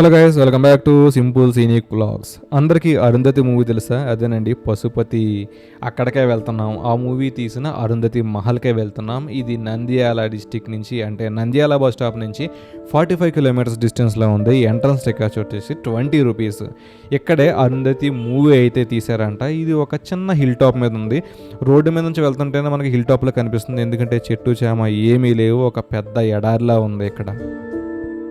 Hello guys welcome back to simple scenic blogs అందరికీ Arundhati movie తెలుసా? అదేనండి పశుపతి అక్కడికే వెళ్తున్నాం. ఆ మూవీ తీసిన అరుంధతి మహల్కే వెళ్తున్నాం. ఇది నంద్యాల డిస్టిక్ నుంచి అంటే నంద్యాల బస్ స్టాప్ నుంచి ఫార్టీ ఫైవ్ కిలోమీటర్స్ డిస్టెన్స్లో ఉంది. ఎంట్రన్స్ టికెట్స్ వచ్చేసి ట్వంటీ రూపీస్ ఇక్కడే అరుంధతి మూవీ అయితే తీశారంట. ఇది ఒక చిన్న హిల్ టాప్ మీద ఉంది. రోడ్డు మీద నుంచి వెళ్తుంటేనే మనకి హిల్ టాప్లో కనిపిస్తుంది. ఎందుకంటే చెట్టు చేమ ఏమీ లేవు. ఒక పెద్ద ఎడారిలా ఉంది ఇక్కడ.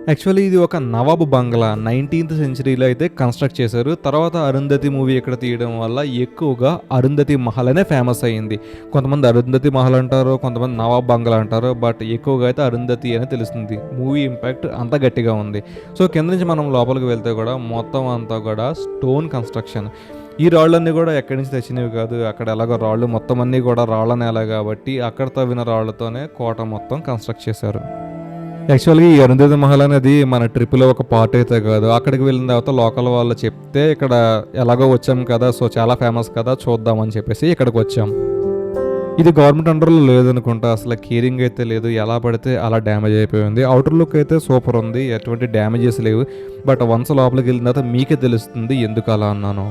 యాక్చువల్లీ ఇది ఒక నవాబు బంగ్లా. నైన్టీన్త్ సెంచరీలో అయితే కన్స్ట్రక్ట్ చేశారు. తర్వాత అరుంధతి మూవీ ఇక్కడ తీయడం వల్ల ఎక్కువగా అరుంధతి మహల్ అనే ఫేమస్ అయ్యింది. కొంతమంది అరుంధతి మహల్ అంటారు కొంతమంది నవాబ్ బంగ్లా అంటారు బట్ ఎక్కువగా అయితే అరుంధతి అని తెలుస్తుంది. మూవీ ఇంపాక్ట్ అంత గట్టిగా ఉంది. సో కింద నుంచి మనం లోపలికి వెళ్తే కూడా మొత్తం అంతా కూడా స్టోన్ కన్స్ట్రక్షన్. ఈ రాళ్ళన్నీ కూడా ఎక్కడి నుంచి తెచ్చినవి కాదు. అక్కడ ఎలాగో రాళ్ళు మొత్తం అన్నీ కూడా రాళ్ళ నేల కాబట్టి అక్కడ తవ్విన రాళ్ళతోనే కోట మొత్తం కన్స్ట్రక్ట్ చేశారు. యాక్చువల్గా ఈ అరుంధతి మహల్ అనేది మన ట్రిప్లో ఒక పార్ట్ అయితే కాదు. అక్కడికి వెళ్ళిన తర్వాత లోకల్ వాళ్ళు చెప్తే ఇక్కడ ఎలాగో వచ్చాం కదా సో చాలా ఫేమస్ కదా చూద్దామని చెప్పేసి ఇక్కడికి వచ్చాం. ఇది గవర్నమెంట్ అండర్లో లేదనుకుంటా అసలు కేరింగ్ అయితే లేదు ఎలా పడితే అలా డ్యామేజ్ అయిపోయింది. అవుటర్ లుక్ అయితే సూపర్ ఉంది ఎటువంటి డ్యామేజెస్ లేవు. బట్ వన్స్ లోపలికి వెళ్ళిన తర్వాత మీకే తెలుస్తుంది ఎందుకు అలా అన్నాను.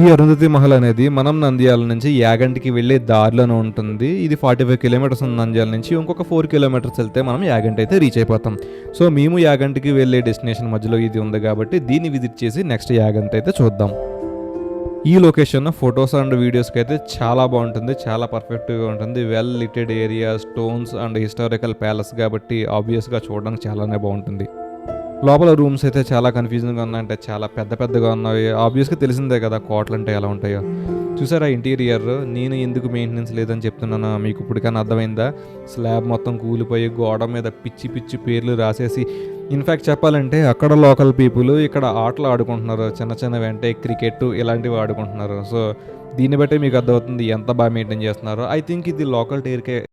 ఈ అరుంధతి మహల్ అనేది మనం నంద్యాల నుంచి యాగంటికి వెళ్ళే దారిలోనే ఉంటుంది. ఇది ఫార్టీ ఫైవ్ కిలోమీటర్స్ ఉంది నంద్యాల నుంచి ఇంకొక ఫోర్ కిలోమీటర్స్ వెళ్తే మనం యాగంటి అయితే రీచ్ అయిపోతాం. సో మేము యాగంటికి వెళ్ళే డెస్టినేషన్ మధ్యలో ఇది ఉంది కాబట్టి దీన్ని విజిట్ చేసి నెక్స్ట్ యాగంటి అయితే చూద్దాం. ఈ లొకేషన్ ఫొటోస్ అండ్ వీడియోస్కి అయితే చాలా బాగుంటుంది చాలా పర్ఫెక్ట్గా ఉంటుంది. Well lited area stones and historical palace కాబట్టి ఆబ్వియస్గా చూడడానికి చాలానే బాగుంటుంది. లోపల రూమ్స్ అయితే చాలా కన్ఫ్యూజింగ్గా ఉన్నాయి అంటే చాలా పెద్ద పెద్దగా ఉన్నాయి. ఆబ్వియస్గా తెలిసిందే కదా కోటలు అంటే ఎలా ఉంటాయో. చూసారా ఇంటీరియర్ నేను ఎందుకు మెయింటెనెన్స్ లేదని చెప్తున్నాను? మీకు ఇప్పటికైనా అర్థమైందా? స్లాబ్ మొత్తం కూలిపోయి గోడ మీద పిచ్చి పిచ్చి పేర్లు రాసేసి ఇన్ఫ్యాక్ట్ చెప్పాలంటే అక్కడ లోకల్ పీపుల్ ఇక్కడ ఆటలు ఆడుకుంటున్నారు. చిన్న చిన్నవి అంటే క్రికెట్ ఇలాంటివి ఆడుకుంటున్నారు. సో దీన్ని బట్టి మీకు అర్థమవుతుంది ఎంత బాగా మెయింటైన్ చేస్తున్నారో. ఐ థింక్ ఇది లోకల్ టేర్కే